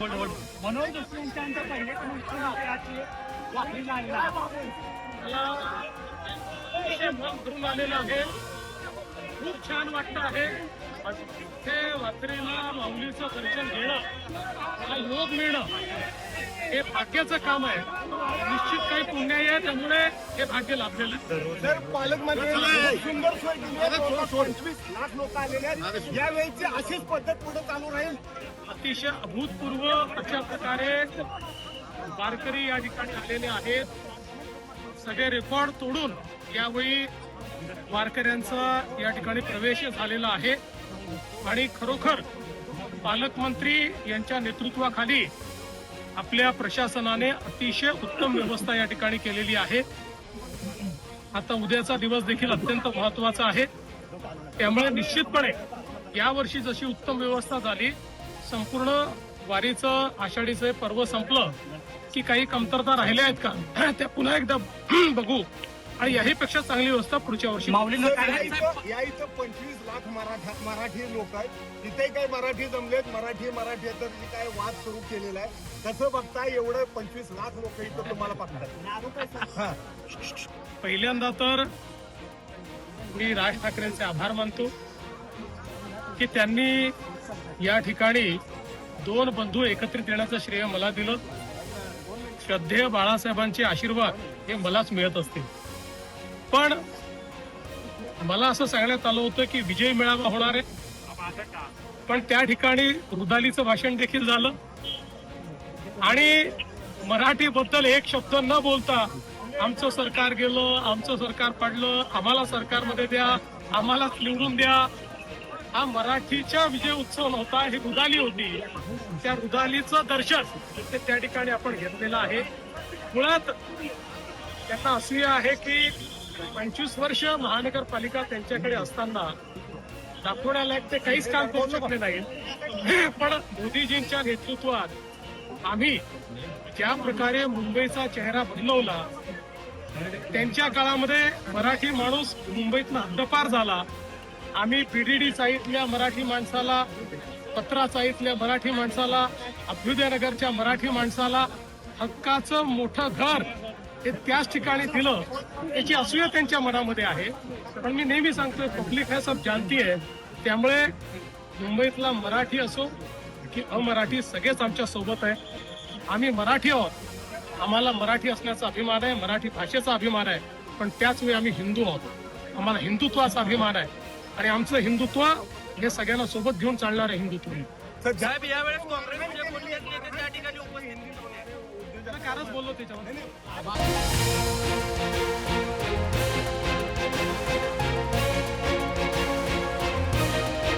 मनोज पहिले भरून आलेलं आहे. खूप छान वाटत आहे. ते वात्रेला माऊलीचं दर्शन घेणं मला योग मिळणं हे भाग्याचं काम आहे. निश्चित काही पुण्याई आहे त्यामुळे हे भाग्य लाभलेलं आहे. तर पालकमंत्र्यांनी सुंदर सोय आहे. जवळपास पंचवीस लाख लोक आलेले आहेत. यावेळीची अशीच पद्धत पुढे चालू राहील. अतिशय अभूतपूर्व अशा प्रकारे वारकरी या ठिकाणी आलेले आहेत. सगळे रेकॉर्ड तोडून यावेळी वारकऱ्यांचा या ठिकाणी प्रवेश झालेला आहे. आणि खरोखर पालकमंत्री यांच्या नेतृत्वाखाली आपल्या प्रशासनाने अतिशय उत्तम व्यवस्था या ठिकाणी केलेली आहे. आता उद्याचा दिवस देखील अत्यंत महत्त्वाचा आहे. त्यामुळे निश्चितपणे यावर्षी जशी उत्तम व्यवस्था झाली संपूर्ण वारीचं आषाढीचं पर्व संपलं की काही कमतरता राहिल्या आहेत का? त्या पुन्हा एकदा बघू. आणि याहीपेक्षा चांगली व्यवस्था पुढच्या वर्षी. माऊलीनं काय या इथं या इथं पंचवीस लाख मराठा मराठी लोक आहेत. तिथे काही मराठी जमलेत? मराठी मराठी तर काय वाद सुरू केलेला आहे? कसं बघताय एवढं पंचवीस लाख लोक इथं तुम्हाला बघतात? हा. पहिल्यांदा तर मी राज ठाकरेंचे आभार मानतो की त्यांनी या ठिकाणी दोन बंधू एकत्रित येण्याचं श्रेय मला दिलं. श्रद्धेय बाळासाहेबांचे आशीर्वाद हे मलाच मिळत असतील. पण मला असं सांगण्यात आलं होतं की विजय मेळावा होणार आहे. पण त्या ठिकाणी रुदालीचं भाषण देखील झालं. आणि मराठीबद्दल एक शब्द न बोलता आमचं सरकार गेलं आमचं सरकार पडलं आम्हाला सरकारमध्ये द्या आम्हालाच निवडून द्या. हा मराठीचा विजय उत्सव नव्हता ही रुदाली होती. त्या रुदालीचं दर्शन ते त्या ठिकाणी आपण घेतलेलं आहे. मुळात त्यांना असूया आहे की पंचवीस वर्ष महानगरपालिका त्यांच्याकडे असताना दाखवण्यालायक ते काहीच काम करू शकले नाही. पण मोदीजींच्या नेतृत्वात आम्ही ज्या प्रकारे मुंबईचा चेहरा बदलवला त्यांच्या काळामध्ये मराठी माणूस मुंबईतनं हद्दपार झाला. आम्ही पीडीडी चाळीतल्या मराठी माणसाला पत्रा चाळीतल्या मराठी माणसाला अभ्युदयनगरच्या मराठी माणसाला हक्काचं मोठं घर हे त्याच ठिकाणी दिलं याची असूया त्यांच्या मनामध्ये आहे. पण मी नेहमी सांगतोय पब्लिक हे सब जानती आहे. त्यामुळे मुंबईतला मराठी असो की अमराठी सगळेच आमच्यासोबत आहे. आम्ही मराठी आहोत. आम्हाला मराठी असण्याचा अभिमान आहे मराठी भाषेचा अभिमान आहे. पण त्याच वेळी आम्ही हिंदू आहोत. आम्हाला हिंदुत्वाचा अभिमान आहे. आणि आमचं हिंदुत्व हे सगळ्यांना सोबत घेऊन चालणार आहे हिंदुत्व. तर ज्या- साहेब यावेळेस काँग्रेसचे